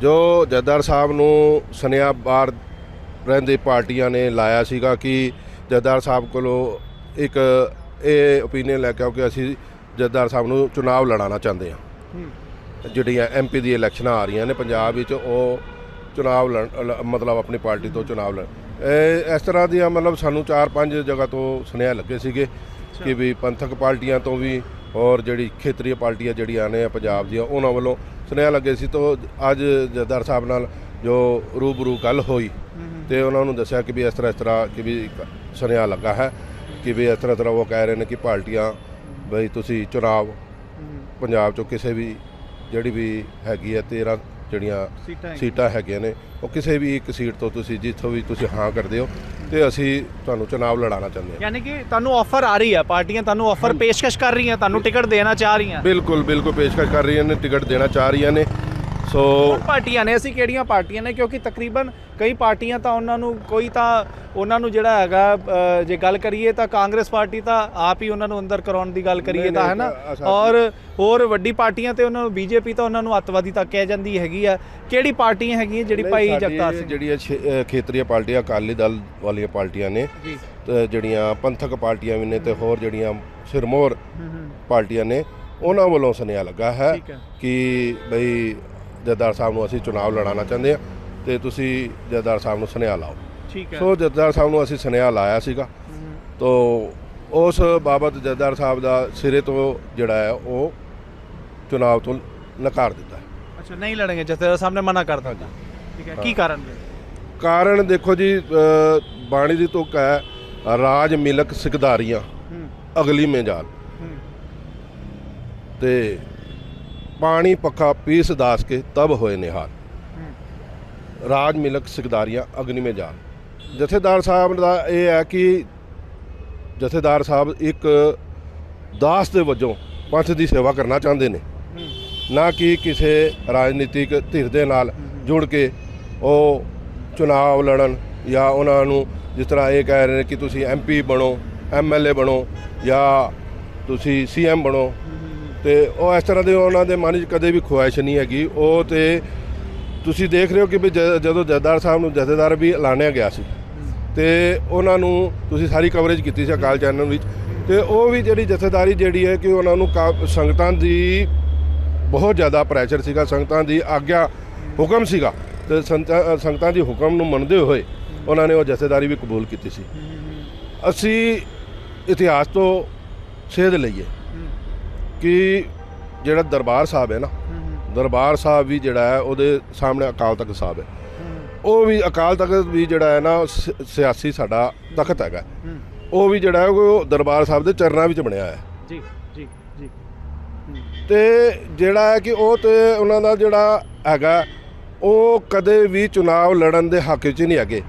ਜੋ ਜੱਦਰ ਸਾਹਿਬ ਨੂੰ ਸੁਨੇਹਾ ਬਾਹਰ ਰਹਿੰਦੇ ਪਾਰਟੀਆਂ ਨੇ ਲਾਇਆ ਸੀਗਾ ਕਿ ਜੱਦਰ ਸਾਹਿਬ ਕੋਲੋਂ ਇੱਕ ਇਹ ਓਪੀਨੀਅਨ ਲੈ ਕੇ ਆਓ ਕਿ ਅਸੀਂ ਜੱਦਰ ਸਾਹਿਬ ਨੂੰ ਚੁਣਾਵ ਲੜਾਉਣਾ ਚਾਹੁੰਦੇ ਹਾਂ। ਜਿਹੜੀਆਂ ਐਮਪੀ ਦੀ ਇਲੈਕਸ਼ਨਾਂ ਆ ਰਹੀਆਂ ਨੇ ਪੰਜਾਬ ਵਿੱਚ ਉਹ ਲ- ਮਤਲਬ ਆਪਣੀ ਪਾਰਟੀ ਤੋਂ ਚੁਣਾਵ ਲੜ। ਇਸ ਤਰ੍ਹਾਂ ਦੀਆਂ ਮਤਲਬ ਸਾਨੂੰ 4-5 ਜਗ੍ਹਾ ਤੋਂ ਸੁਨੇਹਾ ਲੱਗੇ ਸੀਗੇ ਕਿ ਵੀ ਪੰਥਕ ਪਾਰਟੀਆਂ ਤੋਂ ਵੀ ਔਰ ਜਿਹੜੀ ਖੇਤਰੀ ਪਾਰਟੀਆਂ ਜਿਹੜੀਆਂ ਨੇ ਪੰਜਾਬ ਦੀਆਂ ਉਹਨਾਂ ਵੱਲੋਂ ਸੁਨੇਹਾ ਲੱਗੇ ਸੀ ਤੋਂ ਅੱਜ ਜੱਦਰ ਸਾਹਿਬ ਨਾਲ ਜੋ ਰੂਬਰੂ ਗੱਲ ਹੋਈ ਤੇ ਉਹਨਾਂ ਨੂੰ ਦੱਸਿਆ ਕਿ ਵੀ ਇਸ ਤਰ੍ਹਾਂ ਇਸ ਤਰ੍ਹਾਂ ਕਿ ਵੀ ਸੁਨੇਹਾ ਲੱਗਾ ਹੈ ਕਿ ਵੀ ਇਸ ਤਰ੍ਹਾਂ ਤਰ੍ਹਾਂ ਉਹ ਕਹਿ ਰਹੇ ਨੇ ਕਿ ਪਾਰਟੀਆਂ ਬਈ ਤੁਸੀਂ ਚੁਣਾਵ ਪੰਜਾਬ ਚੋਂ ਕਿਸੇ ਵੀ ਜਿਹੜੀ ਵੀ ਹੈਗੀ ਹੈ 13 ਜਿਹੜੀਆਂ ਸੀਟਾਂ ਹੈਗੀਆਂ ਨੇ ਉਹ ਕਿਸੇ ਵੀ ਇੱਕ ਸੀਟ ਤੋਂ ਤੁਸੀਂ ਜਿੱਥੋਂ ਵੀ ਤੁਸੀਂ ਹਾਂ ਕਰਦੇ ਹੋ ਤੇ ਅਸੀਂ ਤੁਹਾਨੂੰ ਚੁਣਾਵ ਲੜਾਉਣਾ ਚਾਹੁੰਦੇ ਹਾਂ। ਯਾਨੀ ਕਿ ਤੁਹਾਨੂੰ ਆਫਰ ਆ ਰਹੀ ਹੈ ਪਾਰਟੀਆਂ ਤੁਹਾਨੂੰ ਆਫਰ ਪੇਸ਼ਕਸ਼ ਕਰ ਰਹੀਆਂ ਤੁਹਾਨੂੰ ਟਿਕਟ ਦੇਣਾ ਚਾਹ ਰਹੀਆਂ। ਬਿਲਕੁਲ ਬਿਲਕੁਲ ਪੇਸ਼ਕਸ਼ ਕਰ ਰਹੀਆਂ ਨੇ ਟਿਕਟ ਦੇਣਾ ਚਾਹ ਰਹੀਆਂ ਨੇ। ਸੋ ਪਾਰਟੀਆਂ ਨੇ? ਅਸੀਂ ਕਿਹੜੀਆਂ ਪਾਰਟੀਆਂ ਨੇ? ਕਿਉਂਕਿ ਤਕਰੀਬਨ ਕਈ ਪਾਰਟੀਆਂ ਤਾਂ ਉਹਨਾਂ ਨੂੰ ਕੋਈ ਤਾਂ ਉਹਨਾਂ ਨੂੰ ਜਿਹੜਾ ਹੈਗਾ ਜੇ ਗੱਲ ਕਰੀਏ ਤਾਂ ਕਾਂਗਰਸ ਪਾਰਟੀ ਤਾਂ ਆਪ ਹੀ ਉਹਨਾਂ ਨੂੰ ਅੰਦਰ ਕਰਾਉਣ ਦੀ ਗੱਲ ਕਰੀਏ ਤਾਂ ਹੈ ਨਾ? ਔਰ ਹੋਰ ਵੱਡੀ ਪਾਰਟੀਆਂ ਤੇ ਉਹਨਾਂ ਨੂੰ ਬੀਜੇਪੀ ਤਾਂ ਉਹਨਾਂ ਨੂੰ ਅੱਤਵਾਦੀ ਤਾਂ ਕਹਿ ਜਾਂਦੀ ਹੈਗੀ ਆ। ਕਿਹੜੀ ਪਾਰਟੀਆਂ ਹੈਗੀਆਂ ਜਿਹੜੀ ਭਾਈ ਜਗਤਾਰ ਸਿੰਘ? ਜਿਹੜੀਆਂ ਖੇਤਰੀ ਪਾਰਟੀਆਂ ਅਕਾਲੀ ਦਲ ਵਾਲੀਆਂ ਪਾਰਟੀਆਂ ਨੇ ਜਿਹੜੀਆਂ ਪੰਥਕ ਪਾਰਟੀਆਂ ਵੀ ਨੇ ਤੇ ਹੋਰ ਜਿਹੜੀਆਂ ਸਿਰਮੌਰ ਪਾਰਟੀਆਂ ਨੇ ਉਹਨਾਂ ਵੱਲੋਂ ਸੁਨੇਹਾ ਲੱਗਾ ਹੈ। ਕਿ ਬਈ ਜੱਦਾਰ ਸਾਹਿਬ ਨੂੰ ਅਸੀਂ ਚੁਣਾਵ ਲੜਾਉਣਾ ਚਾਹੁੰਦੇ ਹਾਂ ਤੇ ਤੁਸੀਂ ਜੱਦਾਰ ਸਾਹਿਬ ਨੂੰ ਸੁਨੇਹਾ ਲਾਓ। ਠੀਕ ਹੈ। ਸੋ ਜੱਦਾਰ ਸਾਹਿਬ ਨੂੰ ਅਸੀਂ ਸੁਨੇਹਾ ਲਾਇਆ ਸੀਗਾ। ਤੋ ਉਸ ਬਾਬਤ ਜੱਦਾਰ ਸਾਹਿਬ ਦਾ ਸਿਰੇ ਤੋਂ ਜਿਹੜਾ ਹੈ ਉਹ ਚੁਣਾਵ ਤੋਂ ਨਕਾਰ ਦਿੱਤਾ ਅੱਛਾ ਨਹੀਂ ਲੜेंगे ਜਥੇਦਾਰ ਸਾਹਮਣੇ ਮਨਾ ਕਰਤਾ ਠੀਕ ਹੈ ਕੀ ਕਾਰਨ ਹੈ ਕਾਰਨ ਦੇਖੋ ਜੀ ਬਾਣੀ ਦੀ ਤੁਕ ਹੈ ਰਾਜ ਮਿਲਕ ਸਿਕਦਾਰੀਆਂ ਅਗਲੀ ਮੇ ਜਾਲ ਹੂੰ। ਤੇ ਪਾਣੀ ਪੱਖਾ ਪੀਸ ਦਾਸ ਕੇ ਤਬ ਹੋਏ ਨਿਹਾਲ। ਰਾਜ ਮਿਲਕ ਸਿਕਦਾਰੀਆਂ ਅਗਨੀ ਮੇ ਜਾਲ। ਜਥੇਦਾਰ ਸਾਹਿਬ ਦਾ ਇਹ ਹੈ ਕਿ ਜਥੇਦਾਰ ਸਾਹਿਬ ਇੱਕ ਦਾਸ ਦੇ ਵਜੋਂ ਪੰਥ ਦੀ ਸੇਵਾ ਕਰਨਾ ਚਾਹੁੰਦੇ ਨੇ। ਨਾ ਕਿ ਕਿਸੇ ਰਾਜਨੀਤਿਕ ਧਿਰ ਦੇ ਨਾਲ ਜੁੜ ਕੇ ਉਹ ਚੁਣਾਵ ਲੜਨ ਜਾਂ ਉਹਨਾਂ ਨੂੰ ਜਿਸ ਤਰ੍ਹਾਂ ਇਹ ਕਹਿ ਰਹੇ ਨੇ ਕਿ ਤੁਸੀਂ ਐਮਪੀ ਬਣੋ ਐਮਐਲਏ ਬਣੋ ਜਾਂ ਤੁਸੀਂ ਸੀਐਮ ਬਣੋ। ਤੇ ਉਹ ਇਸ ਤਰ੍ਹਾਂ ਦੇ ਉਹਨਾਂ ਦੇ ਮਨ 'ਚ ਕਦੇ ਵੀ ਖੁਆਇਸ਼ ਨਹੀਂ ਹੈਗੀ। ਉਹ ਤੇ ਤੁਸੀਂ ਦੇਖ ਰਹੇ ਹੋ ਕਿ ਵੀ ਜ- ਜਦੋਂ ਜਥੇਦਾਰ ਸਾਹਿਬ ਨੂੰ ਜਥੇਦਾਰ ਵੀ ਐਲਾਨਿਆ ਗਿਆ ਸੀ। ਤੇ ਉਹਨਾਂ ਨੂੰ ਤੁਸੀਂ ਸਾਰੀ ਕਵਰੇਜ ਕੀਤੀ ਸੀ ਅਕਾਲ ਚੈਨਲ ਵਿੱਚ। ਤੇ ਉਹ ਵੀ ਜਿਹੜੀ ਜਥੇਦਾਰੀ ਜਿਹੜੀ ਹੈ ਕਿ ਉਹਨਾਂ ਨੂੰ ਕਾ- ਸੰਗਤਾਂ ਦੀ ਬਹੁਤ ਜ਼ਿਆਦਾ ਪ੍ਰੈਸ਼ਰ ਸੀਗਾ, ਸੰਗਤਾਂ ਦੀ ਆਗਿਆ ਹੁਕਮ ਸੀਗਾ। ਤੇ ਸੰਗਤਾਂ ਸੰਗਤਾਂ ਦੀ ਹੁਕਮ ਨੂੰ ਮੰਨਦੇ ਹੋਏ ਉਹਨਾਂ ਨੇ ਉਹ ਜਥੇਦਾਰੀ ਵੀ ਕਬੂਲ ਕੀਤੀ ਸੀ। ਅਸੀਂ ਇਤਿਹਾਸ ਤੋਂ ਸੇਧ ਲਈਏ। ਕਿ ਜਿਹੜਾ ਦਰਬਾਰ ਸਾਹਿਬ ਹੈ ਨਾ ਦਰਬਾਰ ਸਾਹਿਬ ਵੀ ਜਿਹੜਾ ਹੈ ਉਹਦੇ ਸਾਹਮਣੇ ਅਕਾਲ ਤਖਤ ਸਾਹਿਬ ਹੈ। ਉਹ ਵੀ ਅਕਾਲ ਤਖਤ ਵੀ ਜਿਹੜਾ ਹੈ ਨਾ ਸਿਆਸੀ ਸਾਡਾ ਤਖਤ ਹੈਗਾ। ਉਹ ਵੀ ਜਿਹੜਾ ਹੈ ਉਹ ਦਰਬਾਰ ਸਾਹਿਬ ਦੇ ਚਰਨਾਂ ਵਿੱਚ ਬਣਿਆ ਹੈ। ਜੀ ਜੀ ਜੀ। ਤੇ ਜਿਹੜਾ ਹੈ ਕਿ ਉਹ ਤੇ ਉਹਨਾਂ ਦਾ ਜਿਹੜਾ ਹੈਗਾ ਉਹ ਕਦੇ ਵੀ ਚੁਣਾਵ ਲੜਨ ਦੇ ਹੱਕ ਵਿੱਚ ਨਹੀਂ ਹੈਗੇ।